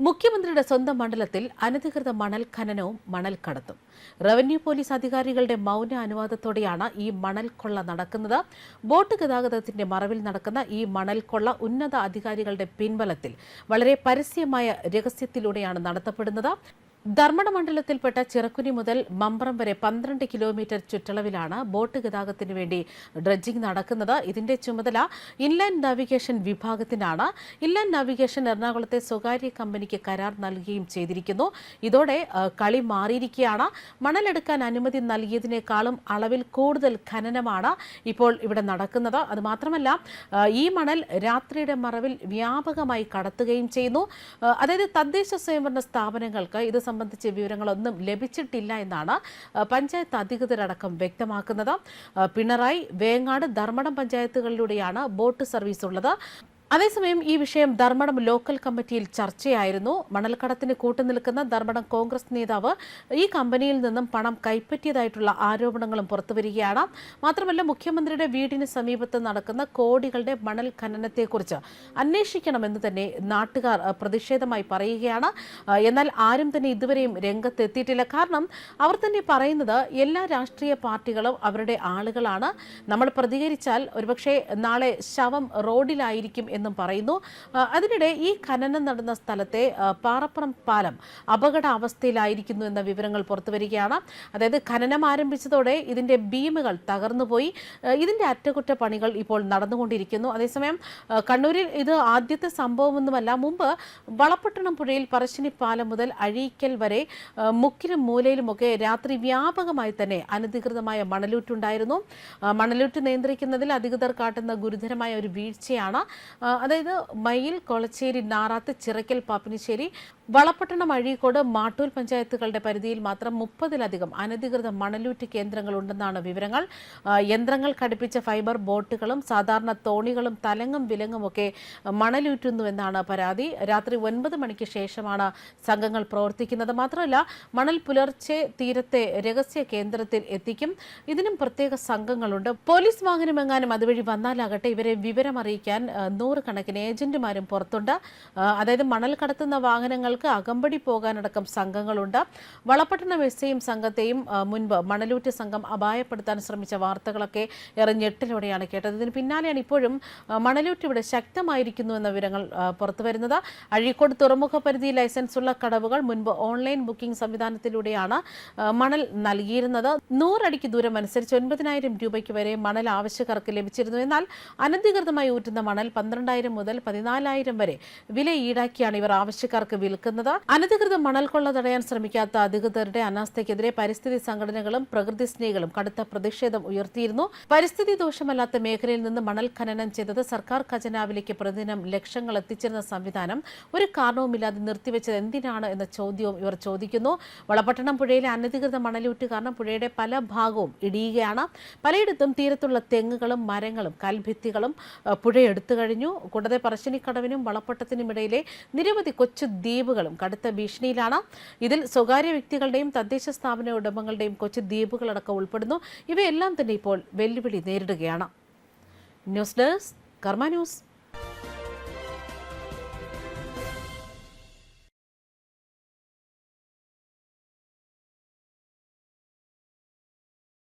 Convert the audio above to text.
മുഖ്യമന്ത്രിയുടെ സ്വന്തം മണ്ഡലത്തിൽ അനധികൃത മണൽ ഖനനവും മണൽ കടത്തും. റവന്യൂ പോലീസ് അധികാരികളുടെ മൗന അനുവാദത്തോടെയാണ് ഈ മണൽ കൊള്ള നടക്കുന്നത്. ബോട്ട് ഗതാഗതത്തിന്റെ മറവിൽ നടക്കുന്ന ഈ മണൽ കൊള്ള ഉന്നത അധികാരികളുടെ പിൻബലത്തിൽ വളരെ പരസ്യമായ രഹസ്യത്തിലൂടെയാണ് നടത്തപ്പെടുന്നത്. ധർമ്മട മണ്ഡലത്തിൽപ്പെട്ട ചിറക്കുനി മുതൽ മമ്പ്രം വരെ പന്ത്രണ്ട് കിലോമീറ്റർ ചുറ്റളവിലാണ് ബോട്ട് ഗതാഗതത്തിന് വേണ്ടി ഡ്രഡ്ജിംഗ് നടക്കുന്നത്. ഇതിന്റെ ചുമതല ഇൻലാൻഡ് നാവിഗേഷൻ വിഭാഗത്തിനാണ്. ഇൻലാൻഡ് നാവിഗേഷൻ എറണാകുളത്തെ സ്വകാര്യ കമ്പനിക്ക് കരാർ നൽകുകയും ചെയ്തിരിക്കുന്നു. ഇതോടെ കളി മാറിയിരിക്കുകയാണ്. മണലെടുക്കാൻ അനുമതി നൽകിയതിനേക്കാളും അളവിൽ കൂടുതൽ ഖനനമാണ് ഇപ്പോൾ ഇവിടെ നടക്കുന്നത്. അതുമാത്രമല്ല ഈ മണൽ രാത്രിയുടെ മറവിൽ വ്യാപകമായി കടത്തുകയും ചെയ്യുന്നു. അതായത് തദ്ദേശ സ്വയംഭരണ സ്ഥാപനങ്ങൾക്ക് ഇത് സംബന്ധിച്ച വിവരങ്ങളൊന്നും ലഭിച്ചിട്ടില്ല എന്നാണ് പഞ്ചായത്ത് അധികൃതരടക്കം വ്യക്തമാക്കുന്നത്. പിണറായി വേങ്ങാട് ധർമ്മടം പഞ്ചായത്തുകളിലൂടെയാണ് ബോട്ട് സർവീസ് ഉള്ളത് അതേസമയം ഈ വിഷയം ധർമ്മടം ലോക്കൽ കമ്മിറ്റിയിൽ ചർച്ചയായിരുന്നു. മണൽക്കടത്തിന് കൂട്ടുനിൽക്കുന്ന ധർമ്മടം കോൺഗ്രസ് നേതാവ് ഈ കമ്പനിയിൽ നിന്നും പണം കൈപ്പറ്റിയതായിട്ടുള്ള ആരോപണങ്ങളും പുറത്തുവരികയാണ്. മാത്രമല്ല മുഖ്യമന്ത്രിയുടെ വീടിന് സമീപത്ത് നടക്കുന്ന കോടികളുടെ മണൽ ഖനനത്തെക്കുറിച്ച് അന്വേഷിക്കണമെന്ന് തന്നെ നാട്ടുകാർ പ്രതിഷേധമായി പറയുകയാണ്. എന്നാൽ ആരും തന്നെ ഇതുവരെയും രംഗത്തെത്തിയിട്ടില്ല. കാരണം അവർ തന്നെ പറയുന്നത് എല്ലാ രാഷ്ട്രീയ പാർട്ടികളും അവരുടെ ആളുകളാണ്. നമ്മൾ പ്രതികരിച്ചാൽ ഒരുപക്ഷെ നാളെ ശവം റോഡിലായിരിക്കും എന്നും പറയുന്നു. ആ, അതിനിടെ ഈ ഖനനം നടന്ന സ്ഥലത്തെ പാറപ്പുറം പാലം അപകടാവസ്ഥയിലായിരിക്കുന്നു എന്ന വിവരങ്ങൾ പുറത്തുവരികയാണ്. അതായത് ഖനനം ആരംഭിച്ചതോടെ ഇതിന്റെ ബീമുകൾ തകർന്നുപോയി. ഇതിന്റെ അറ്റകുറ്റപ്പണികൾ ഇപ്പോൾ നടന്നുകൊണ്ടിരിക്കുന്നു. അതേസമയം കണ്ണൂരിൽ ഇത് ആദ്യത്തെ സംഭവമൊന്നുമല്ല. മുമ്പ് വളപട്ടണം പുഴയിൽ പറശ്ശിനി പാലം മുതൽ അഴീക്കൽ വരെ മുക്കിലും മൂലയിലുമൊക്കെ രാത്രി വ്യാപകമായി തന്നെ അനധികൃതമായ മണലൂറ്റുണ്ടായിരുന്നു. മണലൂറ്റ് നിയന്ത്രിക്കുന്നതിൽ അധികൃതർ കാട്ടുന്ന ഗുരുതരമായ ഒരു വീഴ്ചയാണ്. അതായത് മയിൽ കൊളച്ചേരി നാറാത്ത് ചിറക്കൽ പാപ്പിനിശ്ശേരി വളപട്ടണം അഴീക്കോട് മാട്ടൂൽ പഞ്ചായത്തുകളുടെ പരിധിയിൽ മാത്രം മുപ്പതിലധികം അനധികൃത മണലൂറ്റ് കേന്ദ്രങ്ങളുണ്ടെന്നാണ് വിവരങ്ങൾ. യന്ത്രങ്ങൾ ഘടിപ്പിച്ച ഫൈബർ ബോട്ടുകളും സാധാരണ തോണികളും തലങ്ങും വിലങ്ങും ഒക്കെ മണലൂറ്റുന്നുവെന്നാണ് പരാതി. രാത്രി ഒൻപത് മണിക്ക് ശേഷമാണ് സംഘങ്ങൾ പ്രവർത്തിക്കുന്നത്. മാത്രമല്ല മണൽ പുലർച്ചെ തീരത്തെ രഹസ്യ കേന്ദ്രത്തിൽ എത്തിക്കും. ഇതിനും പ്രത്യേക സംഘങ്ങളുണ്ട്. പോലീസ് വാഹനമെങ്ങാനും അതുവഴി വന്നാലാകട്ടെ ഇവരെ വിവരമറിയിക്കാൻ ആ, നൂറുകണക്കിന് ഏജന്റുമാരും പുറത്തുണ്ട്. അതായത് മണൽ കടത്തുന്ന വാഹനങ്ങൾക്ക് അകമ്പടി പോകാനടക്കം സംഘങ്ങളുണ്ട്. വളപട്ടണം എസ് ഐയും സംഘത്തെയും മുൻപ് മണലൂറ്റ് സംഘം അപായപ്പെടുത്താൻ ശ്രമിച്ച വാർത്തകളൊക്കെ ഏറെ ഞെട്ടിലൂടെയാണ് കേട്ടത്. ഇതിന് പിന്നാലെയാണ് ഇപ്പോഴും മണലൂറ്റ് ഇവിടെ ശക്തമായിരിക്കുന്നു എന്ന വിവരങ്ങൾ പുറത്തുവരുന്നത് അഴീക്കോട് തുറമുഖ പരിധി ലൈസൻസ് ഉള്ള കടവുകൾ മുൻപ് ഓൺലൈൻ ബുക്കിംഗ് സംവിധാനത്തിലൂടെയാണ് മണൽ നൽകിയിരുന്നത്. നൂറടിക്ക് ദൂരം അനുസരിച്ച് ഒൻപതിനായിരം രൂപയ്ക്ക് വരെ മണൽ ആവശ്യക്കാർക്ക് ലഭിച്ചിരുന്നു. എന്നാൽ അനധികൃതമായി ഊറ്റുന്ന മണൽ പന്ത്രണ്ടായിരം മുതൽ പതിനാലായിരം വരെ വില ഈടാക്കിയാണ് ഇവർ ആവശ്യക്കാർക്ക് വിൽക്കുന്നത്. അനധികൃത മണൽ കൊള്ള തടയാൻ ശ്രമിക്കാത്ത അധികൃതരുടെ അനാസ്ഥയ്ക്കെതിരെ പരിസ്ഥിതി സംഘടനകളും പ്രകൃതി സ്നേഹികളും കടുത്ത പ്രതിഷേധം ഉയർത്തിയിരുന്നു. പരിസ്ഥിതി ദോഷമല്ലാത്ത മേഖലയിൽ നിന്ന് മണൽ ഖനനം ചെയ്തത് സർക്കാർ ഖജനാവിലേക്ക് പ്രതിദിനം ലക്ഷങ്ങൾ എത്തിച്ചിരുന്ന സംവിധാനം. ഒരു കാരണവുമില്ലാതെ നിർത്തിവെച്ചത് എന്തിനാണ് എന്ന ചോദ്യവും ഇവർ ചോദിക്കുന്നു. വളപട്ടണം പുഴയിലെ അനധികൃത മണലൂറ്റ് കാരണം പുഴയുടെ പല ഭാഗവും ഇടിയുകയാണ്. പലയിടത്തും തീരത്തുള്ള തെങ്ങുകളും മരങ്ങളും കൽഭിത്തികളും പുഴയെടുത്തു പുഴ കഴിഞ്ഞു. കൂടാതെ പറശ്ശിനിക്കടവിനും വളപ്പട്ടത്തിനും ഇടയിലെ നിരവധി കൊച്ചു ദ്വീപുകളും കടുത്ത ഭീഷണിയിലാണ്. ഇതിൽ സ്വകാര്യ വ്യക്തികളുടെയും തദ്ദേശ സ്ഥാപന ഉടമകളുടെയും കൊച്ചു ദ്വീപുകളടക്കം ഉൾപ്പെടുന്നു. ഇവയെല്ലാം തന്നെ ഇപ്പോൾ വെല്ലുവിളി നേരിടുകയാണ്. News desk Karma news.